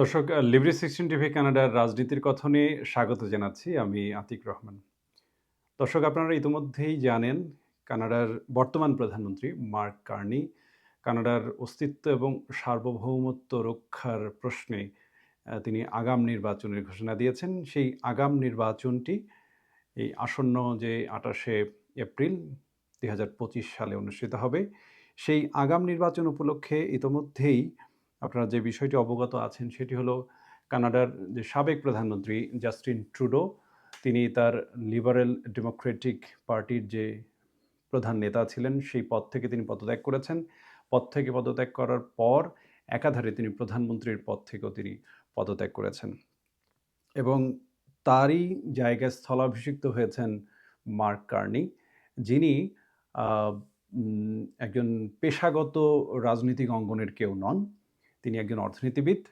দর্শক লিব্রি sixteen TV কানাডার রাজনীতির কথনে স্বাগত জানাচ্ছি আমি আতিক রহমান। দর্শক, আপনারা ইতিমধ্যেই জানেন, কানাডার বর্তমান প্রধানমন্ত্রী মার্ক কার্নি কানাডার অস্তিত্ব এবং সার্বভৌমত্ব রক্ষার প্রশ্নে তিনি আগাম নির্বাচনের ঘোষণা দিয়েছেন। সেই আগাম নির্বাচনটি এই আসন্ন যে আঠাশে এপ্রিল দুই হাজার পঁচিশ সালে অনুষ্ঠিত হবে, সেই আগাম নির্বাচন উপলক্ষে ইতোমধ্যেই আপনারা যে বিষয়টি অবগত আছেন সেটি হলো কানাডার যে সাবেক প্রধানমন্ত্রী জাস্টিন ট্রুডো, তিনি তার লিবারেল ডেমোক্রেটিক পার্টির যে প্রধান নেতা ছিলেন সেই পদ থেকে তিনি পদত্যাগ করেছেন। পদ থেকে পদত্যাগ করার পর একাধারে তিনি প্রধানমন্ত্রীর পদ থেকেও তিনি পদত্যাগ করেছেন এবং তারই জায়গায় স্থলাভিষিক্ত হয়েছেন মার্ক কার্নি, যিনি একজন পেশাগত রাজনৈতিক অঙ্গনের কেউ নন। তিনি একজন অর্থনীতিবিদ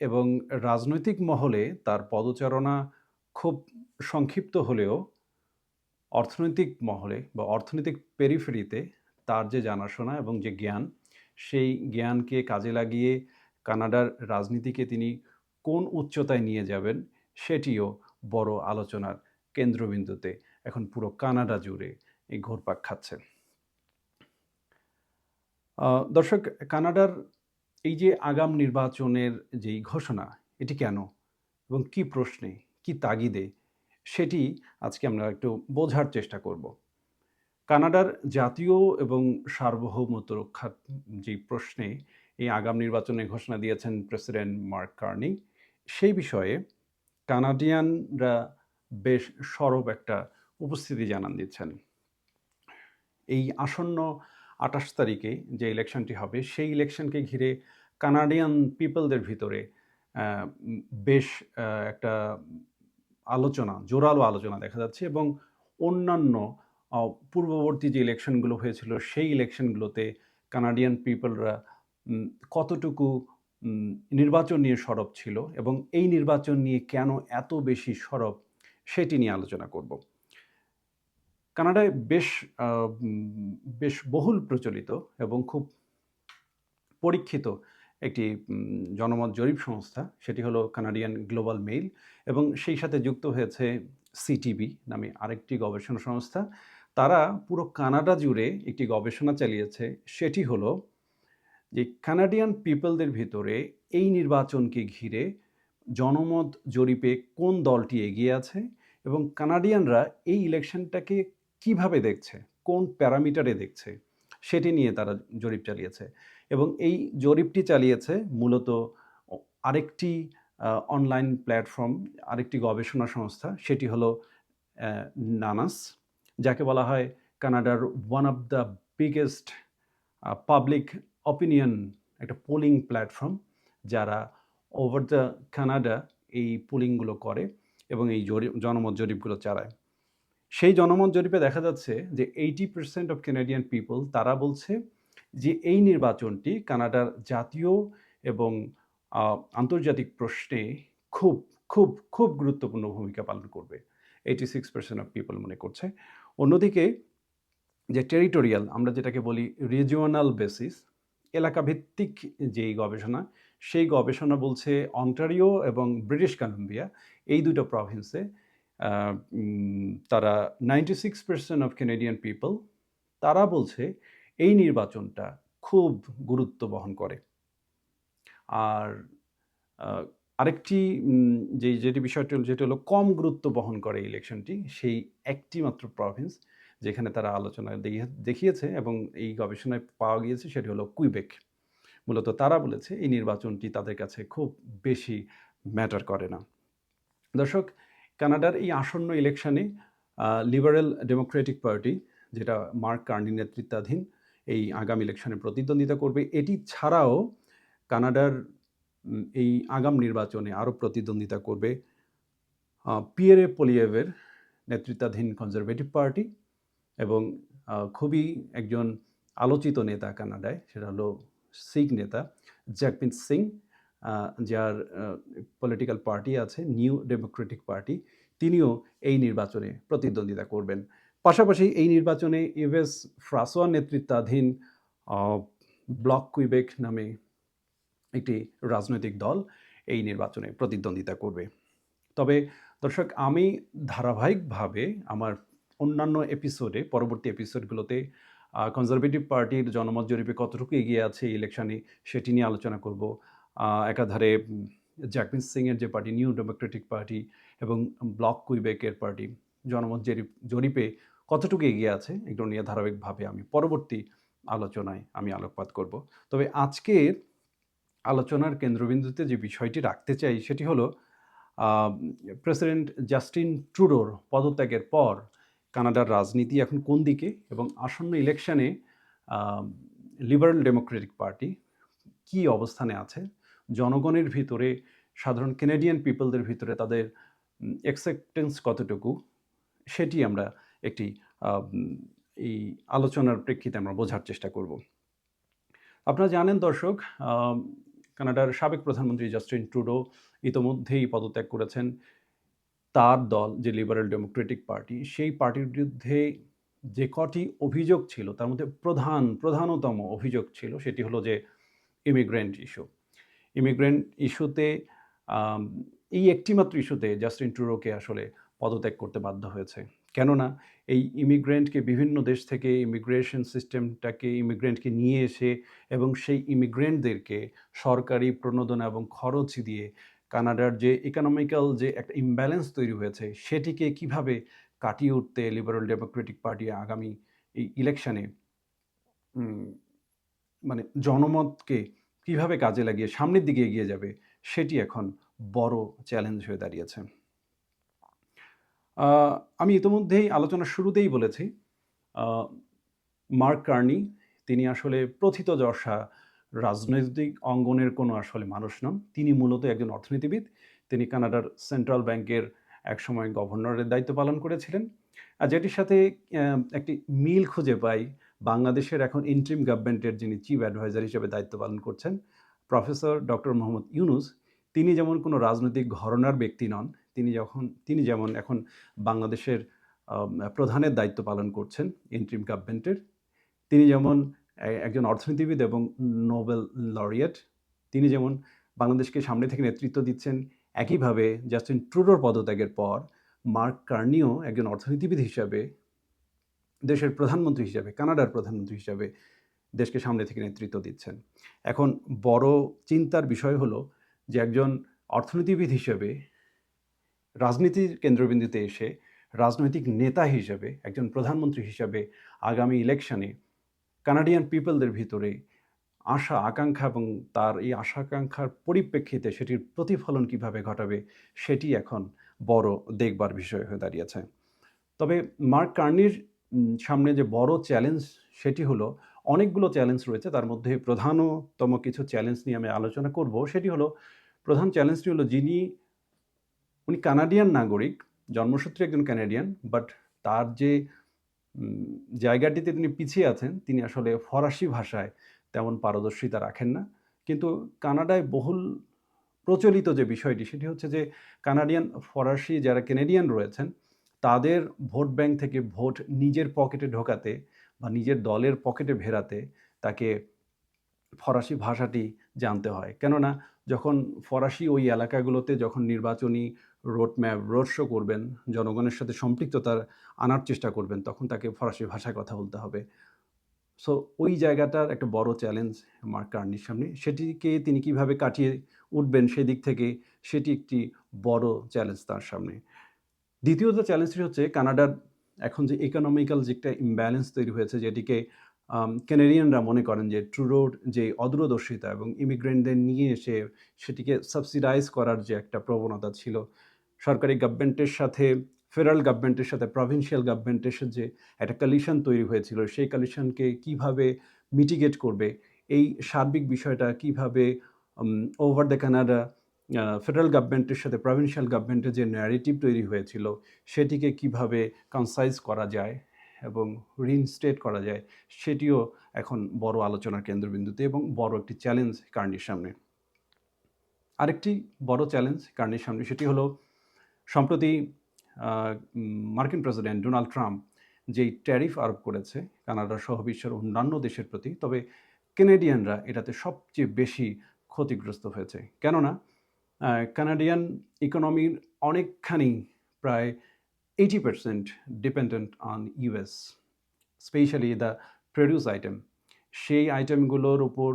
এবং রাজনৈতিক মহলে তার পদচারণা খুব সংক্ষিপ্ত হলেও অর্থনৈতিক মহলে বা অর্থনৈতিক পেরিফেরিতে তার যে জানাশোনা এবং যে জ্ঞান সেই জ্ঞানকে কাজে লাগিয়ে কানাডার রাজনীতিকে তিনি কোন উচ্চতায় নিয়ে যাবেন সেটিও বড় আলোচনার কেন্দ্রবিন্দুতে এখন পুরো কানাডা জুড়ে এই ঘোরপাক খাচ্ছে। আহ, দর্শক, কানাডার এই যে আগাম নির্বাচনের যেই ঘোষণা, এটি কেন এবং কি প্রশ্নে, কি তাগিদে, সেটি আজকে আমরা একটু বোঝার চেষ্টা করব। কানাডার জাতীয় এবং সার্বভৌমত্ব রক্ষার যে প্রশ্নে এই আগাম নির্বাচনে ঘোষণা দিয়েছেন প্রেসিডেন্ট মার্ক কার্নি, সেই বিষয়ে কানাডিয়ানরা বেশ সরব একটা উপস্থিতি জানান দিচ্ছেন। এই আসন্ন আঠাশ তারিখে যে ইলেকশনটি হবে, সেই ইলেকশনকে ঘিরে কানাডিয়ান পিপলদের ভিতরে বেশ একটা আলোচনা, জোরালো আলোচনা দেখা যাচ্ছে এবং অন্যান্য পূর্ববর্তী যে ইলেকশনগুলো হয়েছিল, সেই ইলেকশনগুলোতে কানাডিয়ান পিপলরা কতটুকু নির্বাচন নিয়ে সরব ছিল এবং এই নির্বাচন নিয়ে কেন এত বেশি সরব, সেটি নিয়ে আলোচনা করব। কানাডায় বেশ বেশ বহুল প্রচলিত এবং খুব পরীক্ষিত একটি জনমত জরিপ সংস্থা। সেটি হলো কানাডিয়ান গ্লোবাল মেইল এবং সেই সাথে যুক্ত হয়েছে সিটিবি নামে আরেকটি গবেষণা সংস্থা। তারা পুরো কানাডা জুড়ে একটি গবেষণা চালিয়েছে। সেটি হলো যে কানাডিয়ান পিপলদের ভিতরে এই নির্বাচনকে ঘিরে জনমত জরিপে কোন দলটি এগিয়ে আছে এবং কানাডিয়ানরা এই ইলেকশনটাকে কীভাবে দেখছে? কোন প্যারামিটারে দেখছে? সেটি নিয়ে তারা জরিপ চালিয়েছে। এবং এই জরিপটি চালিয়েছে মূলত আরেকটি অনলাইন প্ল্যাটফর্ম আরেকটি গবেষণা সংস্থা। সেটি হলো নানাস যাকে বলা হয় কানাডার one of the biggest public opinion একটা পোলিং প্ল্যাটফর্ম যারা ওভার দ্য কানাডা এই পোলিংগুলো করে এবং এই জরিপ জনমত জরিপগুলো চালায়। সেই জনমত জরিপে দেখা যাচ্ছে যে eighty percent of Canadian people তারা বলছে যে এই নির্বাচনটি কানাডার জাতীয় এবং আন্তর্জাতিক প্রশ্নে খুব খুব খুব গুরুত্বপূর্ণ ভূমিকা পালন করবে। Eighty six percent of people মনে করছে। অন্যদিকে যে টেরিটোরিয়াল আমরা যেটাকে বলি রিজিওনাল বেসিস এলাকা ভিত্তিক যেই গবেষণা, সেই গবেষণা বলছে অন্টারিও এবং ব্রিটিশ কলম্বিয়া এই দুটো প্রভিন্সে তারা ninety six percent of Canadian people তারা বলছে এই নির্বাচনটা খুব গুরুত্ব বহন করে। আর আরেকটি যে, যেটি বিষয়টি যেটি হলো কম গুরুত্ব বহন করে ইলেকশনটি সেই একটি মাত্র প্রভিন্স যেখানে তারা আলোচনা দেখিয়ে- দেখিয়েছে এবং এই গবেষণায় পাওয়া গিয়েছে সেটি হলো কুইবেক মূলত তারা বলেছে এই নির্বাচনটি তাদের কাছে খুব বেশি ম্যাটার করে না। দর্শক কানাডার এই আসন্ন ইলেকশনে লিবারেল ডেমোক্রেটিক পার্টি যেটা মার্ক কার্নি নেতৃত্বাধীন এই আগাম ইলেকশনে প্রতিদ্বন্দ্বিতা করবে, এটি ছাড়াও কানাডার এই আগাম নির্বাচনে আরও প্রতিদ্বন্দ্বিতা করবে পিয়েরে পোলিয়েভের নেতৃত্বাধীন কনজারভেটিভ পার্টি এবং খুবই একজন আলোচিত নেতা কানাডায়, সেটা হলো শিখ নেতা জ্যাকমিন সিং যার পলিটিক্যাল পার্টি আছে নিউ ডেমোক্রেটিক পার্টি তিনিও এই নির্বাচনে প্রতিদ্বন্দ্বিতা করবেন। পাশাপাশি এই নির্বাচনে ইভেস ফ্রাসোয়া নেতৃত্বাধীন ব্লক কুইবেক নামে একটি রাজনৈতিক দল এই নির্বাচনে প্রতিদ্বন্দ্বিতা করবে। তবে দর্শক, আমি ধারাবাহিকভাবে আমার অন্যান্য এপিসোডে, পরবর্তী এপিসোডগুলোতে কনজারভেটিভ পার্টির জনমত জরিপে কতটুকু এগিয়ে আছে ইলেকশনে সেটি নিয়ে আলোচনা করব। একাধারে জ্যাকমিন সিংয়ের যে পার্টি নিউ ডেমোক্রেটিক পার্টি এবং ব্লক কুইবেকের পার্টি জনমত জরিপ জরিপে কতটুকু এগিয়ে আছে এগুলো নিয়ে ধারাবাহিকভাবে আমি পরবর্তী আলোচনায় আমি আলোকপাত করব। তবে আজকের আলোচনার কেন্দ্রবিন্দুতে যে বিষয়টি রাখতে চাই সেটি হলো প্রেসিডেন্ট জাস্টিন ট্রুডোর পদত্যাগের পর কানাডার রাজনীতি এখন কোন দিকে এবং আসন্ন ইলেকশনে লিবারেল ডেমোক্রেটিক পার্টি কি অবস্থানে আছে জনগণের ভিতরে, সাধারণ কেনেডিয়ান পিপলদের ভিতরে তাদের অ্যাকসেপ্টেন্স কতটুকু, সেটি আমরা একটি এই আলোচনার প্রেক্ষিতে আমরা বোঝার চেষ্টা করব। আপনারা জানেন দর্শক কানাডার সাবেক প্রধানমন্ত্রী জাস্টিন ট্রুডো ইতোমধ্যেই পদত্যাগ করেছেন। তার দল, যে লিবারেল ডেমোক্রেটিক পার্টি সেই পার্টির বিরুদ্ধে যে কটি অভিযোগ ছিল, তার মধ্যে প্রধান, প্রধানতম অভিযোগ ছিল, সেটি হলো যে ইমিগ্রেন্ট ইস্যু ইমিগ্রেন্ট ইস্যুতে এই একটিমাত্র ইস্যুতে জাস্টিন ট্রুডোকে আসলে পদত্যাগ করতে বাধ্য হয়েছে। কেননা এই ইমিগ্রেন্টকে বিভিন্ন দেশ থেকে ইমিগ্রেশন সিস্টেমটাকে ইমিগ্রেন্টকে নিয়ে এসে এবং সেই ইমিগ্রেন্টদেরকে সরকারি প্রণোদনা এবং খরচ দিয়ে কানাডার যে ইকোনমিক্যাল যে একটা ইমব্যালেন্স তৈরি হয়েছে, সেটিকে কীভাবে কাটিয়ে উঠতে লিবারেল ডেমোক্রেটিক পার্টি আগামী এই ইলেকশানে মানে জনমতকে কীভাবে কাজে লাগিয়ে সামনের দিকে এগিয়ে যাবে সেটি এখন বড় চ্যালেঞ্জ হয়ে দাঁড়িয়েছে। আমি ইতিমধ্যেই আলোচনার শুরুতেই বলেছি মার্ক কার্নি তিনি আসলে প্রথিতযশা রাজনৈতিক অঙ্গনের কোনো আসলে মানুষ নন। তিনি মূলত একজন অর্থনীতিবিদ। তিনি কানাডার সেন্ট্রাল ব্যাংকের একসময় গভর্নরের দায়িত্ব পালন করেছিলেন। আর যেটির সাথে একটি মিল খুঁজে পাই বাংলাদেশের এখন ইন্ট্রিম গভর্নমেন্টের যিনি চিফ অ্যাডভাইজার হিসেবে দায়িত্ব পালন করছেন প্রফেসর ডক্টর মোহাম্মদ ইউনুস তিনি যেমন কোনো রাজনৈতিক ঘরনার ব্যক্তি নন, তিনি যখন, তিনি যেমন এখন বাংলাদেশের প্রধানের দায়িত্ব পালন করছেন ইন্ট্রিম গভর্নমেন্টের তিনি যেমন একজন অর্থনীতিবিদ এবং নোবেল লরিয়েট তিনি যেমন বাংলাদেশকে সামনে থেকে নেতৃত্ব দিচ্ছেন, একইভাবে জাস্টিন ট্রুডোর পদত্যাগের পর মার্ক কার্নিও একজন অর্থনীতিবিদ হিসাবে দেশের প্রধানমন্ত্রী হিসাবে, কানাডার প্রধানমন্ত্রী হিসাবে দেশকে সামনে থেকে নেতৃত্ব দিচ্ছেন। এখন বড় চিন্তার বিষয় হলো যে একজন অর্থনীতিবিদ হিসেবে, রাজনীতির কেন্দ্রবিন্দুতে এসে রাজনৈতিক নেতা হিসেবে, একজন প্রধানমন্ত্রী হিসাবে আগামী ইলেকশনে কানাডিয়ান পিপলদের ভিতরে আশা, আকাঙ্ক্ষা এবং তার এই আশা, আকাঙ্ক্ষার পরিপ্রেক্ষিতে সেটির প্রতিফলন কীভাবে ঘটাবে, সেটি এখন বড় দেখবার বিষয় হয়ে দাঁড়িয়েছে। তবে মার্ক কার্নির সামনে যে বড় চ্যালেঞ্জ সেটি হলো, অনেকগুলো চ্যালেঞ্জ রয়েছে। তার মধ্যে প্রধানতম কিছু চ্যালেঞ্জ নিয়ে আমি আলোচনা করব। সেটি হলো, প্রধান চ্যালেঞ্জটি হলো যিনি, উনি কানাডিয়ান নাগরিক, জন্মসূত্রে একজন কানাডিয়ান বাট তার যে জায়গাটিতে তিনি পিছিয়ে আছেন, তিনি আসলে ফরাসি ভাষায় তেমন পারদর্শিতা রাখেন না। কিন্তু কানাডায় বহুল প্রচলিত যে বিষয়টি, সেটি হচ্ছে যে কানাডিয়ান ফরাসি যারা কেনেডিয়ান রয়েছেন তাদের ভোট ব্যাংক থেকে ভোট নিজের পকেটে ঢোকাতে বা নিজের দলের পকেটে ভেরাতে তাকে ফরাসি ভাষাটি জানতে হয়। কেননা যখন ফরাসি ওই এলাকাগুলোতে যখন নির্বাচনী রোড ম্যাপ রোড শো করবেন, জনগণের সাথে সম্পৃক্ততা আনার চেষ্টা করবেন, তখন তাকে ফরাসি ভাষায় কথা বলতে হবে। সো ওই জায়গাটার একটা বড় চ্যালেঞ্জ মার্ক কার্নির সামনে। সেটিকে তিনি কীভাবে কাটিয়ে উঠবেন সেদিক থেকে সেটি একটি বড় চ্যালেঞ্জ তার সামনে। দ্বিতীয়ত চ্যালেঞ্জটি হচ্ছে কানাডার এখন যে ইকোনমিক্যাল যে একটা ইমব্যালেন্স তৈরি হয়েছে, যেটিকে কেনেডিয়ানরা মনে করেন যে ট্রুডোর যে অদূরদর্শিতা এবং ইমিগ্রেন্টদের নিয়ে এসে সেটিকে সাবসিডাইজ করার যে একটা প্রবণতা ছিল, সরকারি গভর্নমেন্টের সাথে ফেডারেল গভর্নমেন্টের সাথে প্রভিন্সিয়াল গভর্নমেন্টের সাথে যে একটা কলিশন তৈরি হয়েছিল, সেই কলিশনকে কীভাবে মিটিগেট করবে, এই সার্বিক বিষয়টা কীভাবে ওভার দ্য কানাডা ফেডারেল গভর্নমেন্টের সাথে প্রভিন্সিয়াল গভর্নমেন্টের যে ন্যারেটিভ তৈরি হয়েছিল, সেটিকে কীভাবে কনসাইজ করা যায় এবং রিনস্টেট করা যায়, সেটিও এখন বড় আলোচনার কেন্দ্রবিন্দুতে এবং বড় একটি চ্যালেঞ্জ কার্নির সামনে। আরেকটি বড় চ্যালেঞ্জ কার্নির সামনে সেটি হলো, সম্প্রতি মার্কিন প্রেসিডেন্ট ডোনাল্ড ট্রাম্প যেই ট্যারিফ আরোপ করেছে, কানাডা সহ বিশ্বের অন্যান্য দেশের প্রতি, তবে কেনেডিয়ানরা এটাতে সবচেয়ে বেশি ক্ষতিগ্রস্ত হয়েছে। কেননা কানাডিয়ান ইকোনমির অনেকখানি প্রায় eighty percent dependent on US specially the produce item সেই আইটেমগুলোর উপর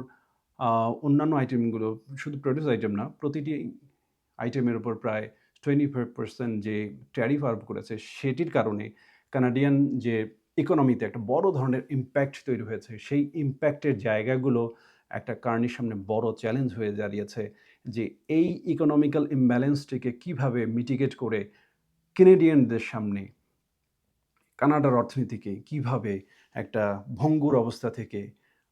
অন্যান্য আইটেমগুলো শুধু প্রডিউস আইটেম না, প্রতিটি আইটেমের উপর প্রায় টোয়েন্টি ফাইভ পার্সেন্ট যে ট্যারিফ আরোপ করেছে, সেটির কারণে কানাডিয়ান যে ইকোনমিতে একটা বড় ধরনের ইম্প্যাক্ট তৈরি হয়েছে। সেই ইম্প্যাক্টের জায়গাগুলো একটা কারণের সামনে বড় চ্যালেঞ্জ হয়ে দাঁড়িয়েছে। যে এই ইকোনমিক্যাল ইমব্যালেন্সটিকে কীভাবে মিটিগেট করে কেনেডিয়ানদের সামনে কানাডার অর্থনীতিকে কীভাবে একটা ভঙ্গুর অবস্থা থেকে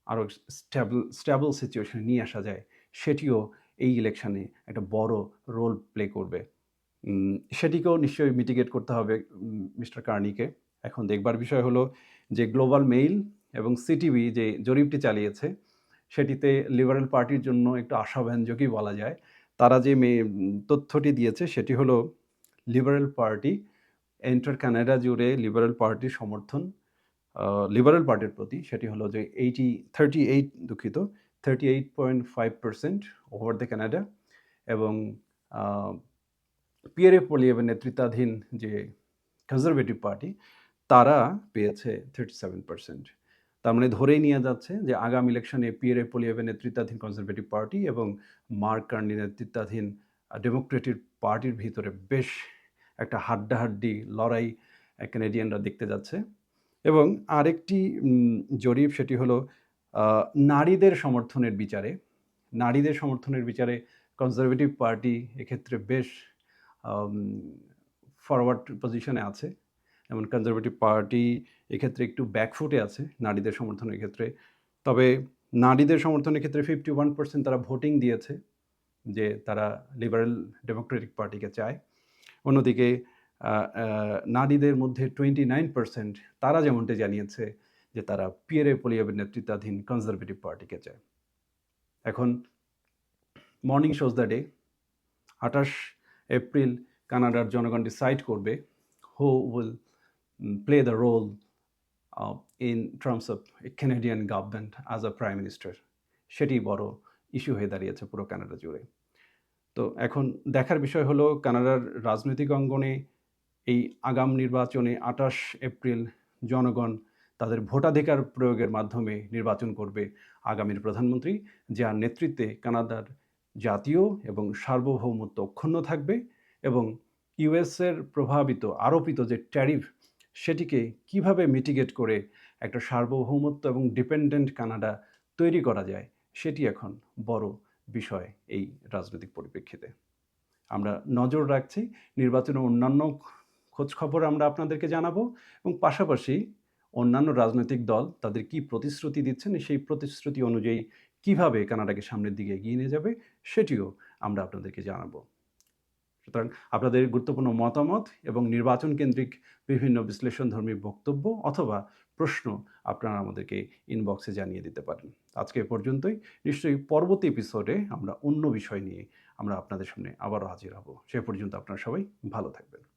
আরও স্ট্যাবল স্ট্যাবল সিচুয়েশনে নিয়ে আসা যায়, সেটিও এই ইলেকশানে একটা বড় রোল প্লে করবে। সেটিকেও নিশ্চয়ই মিটিগেট করতে হবে মিস্টার কার্নিকে এখন দেখবার বিষয় হলো যে গ্লোবাল মেইল এবং সিটিভি যে জরিপটি চালিয়েছে সেটিতে লিবারেল পার্টির জন্য একটু আশাব্যঞ্জকই বলা যায়। তারা যে তথ্যটি দিয়েছে সেটি হলো, লিবারেল পার্টি, এন্টার কানাডা জুড়ে লিবারেল পার্টির সমর্থন লিবারেল পার্টির প্রতি সেটি হলো যে এইটি থার্টি এইট দুঃখিত thirty eight point five percent over the Canada এবং পিয়ারে পলিয়েভের নেতৃত্বাধীন যে কনজারভেটিভ পার্টি তারা পেয়েছে থার্টি সেভেন পার্সেন্ট তার মানে ধরেই নিয়ে যাচ্ছে যে আগাম ইলেকশনে পিয়ারে পলিয়েভের নেতৃত্বাধীন কনজারভেটিভ পার্টি এবং মার্ক কার্নি নেতৃত্বাধীন ডেমোক্রেটিক পার্টির ভিতরে বেশ একটা হাড্ডাহাড্ডি লড়াই আহ, কানাডিয়ানরা দেখতে যাচ্ছে। এবং আরেকটি জরিপ সেটি হলো নারীদের সমর্থনের বিচারে। নারীদের সমর্থনের বিচারে কনজারভেটিভ পার্টি এক্ষেত্রে বেশ ফরওয়ার্ড পজিশনে আছে। যেমন কনজারভেটিভ পার্টি এক্ষেত্রে একটু ব্যাকফুটে আছে, নারীদের সমর্থনের ক্ষেত্রে। তবে নারীদের সমর্থনের ক্ষেত্রে ফিফটি ওয়ান পার্সেন্ট তারা ভোটিং দিয়েছে, যে তারা লিবারেল ডেমোক্রেটিক পার্টিকে চায়। অন্যদিকে নারীদের মধ্যে টোয়েন্টি নাইন পার্সেন্ট তারা যেমনটি জানিয়েছে, যে তারা পিয়ারে পলিয়াবের নেতৃত্বাধীন কনজারভেটিভ পার্টিকে চায়। এখন মর্নিং শোজ দ্য ডে আঠাশ এপ্রিল কানাডার জনগণ ডিসাইড করবে who will play the role in terms of Canadian government as a prime minister সেটি বড় ইস্যু হয়ে দাঁড়িয়েছে পুরো কানাডা জুড়ে। তো এখন দেখার বিষয় হলো, কানাডার রাজনৈতিক অঙ্গনে এই আগাম নির্বাচনে আঠাশ এপ্রিল জনগণ তাদের ভোটাধিকার প্রয়োগের মাধ্যমে নির্বাচন করবে আগামীর প্রধানমন্ত্রী, যার নেতৃত্বে কানাডার জাতীয় এবং সার্বভৌমত্ব অক্ষুণ্ণ থাকবে এবং ইউএসের প্রভাবিত, আরোপিত যে ট্যারিফ সেটিকে কীভাবে মিটিগেট করে একটা সার্বভৌমত্ব এবং ডিপেন্ডেন্ট কানাডা তৈরি করা যায়, সেটি এখন বড় বিষয় এই রাজনৈতিক পরিপ্রেক্ষিতে। আমরা নজর রাখছি নির্বাচনের অন্যান্য খোঁজ খবর আমরা আপনাদেরকে জানাব এবং পাশাপাশি অন্যান্য রাজনৈতিক দল তাদের কি প্রতিশ্রুতি দিচ্ছেন, সেই প্রতিশ্রুতি অনুযায়ী কীভাবে কানাডাকে সামনের দিকে এগিয়ে নিয়ে যাবে, সেটিও আমরা আপনাদেরকে জানাব। সুতরাং আপনাদের গুরুত্বপূর্ণ মতামত এবং নির্বাচন কেন্দ্রিক বিভিন্ন বিশ্লেষণধর্মী বক্তব্য অথবা প্রশ্ন আপনারা আমাদেরকে ইনবক্সে জানিয়ে দিতে পারেন। আজকে পর্যন্তই। নিশ্চয়ই পরবর্তী এপিসোডে আমরা অন্য বিষয় নিয়ে আমরা আপনাদের সামনে আবারও হাজির হব। সে পর্যন্ত আপনারা সবাই ভালো থাকবেন।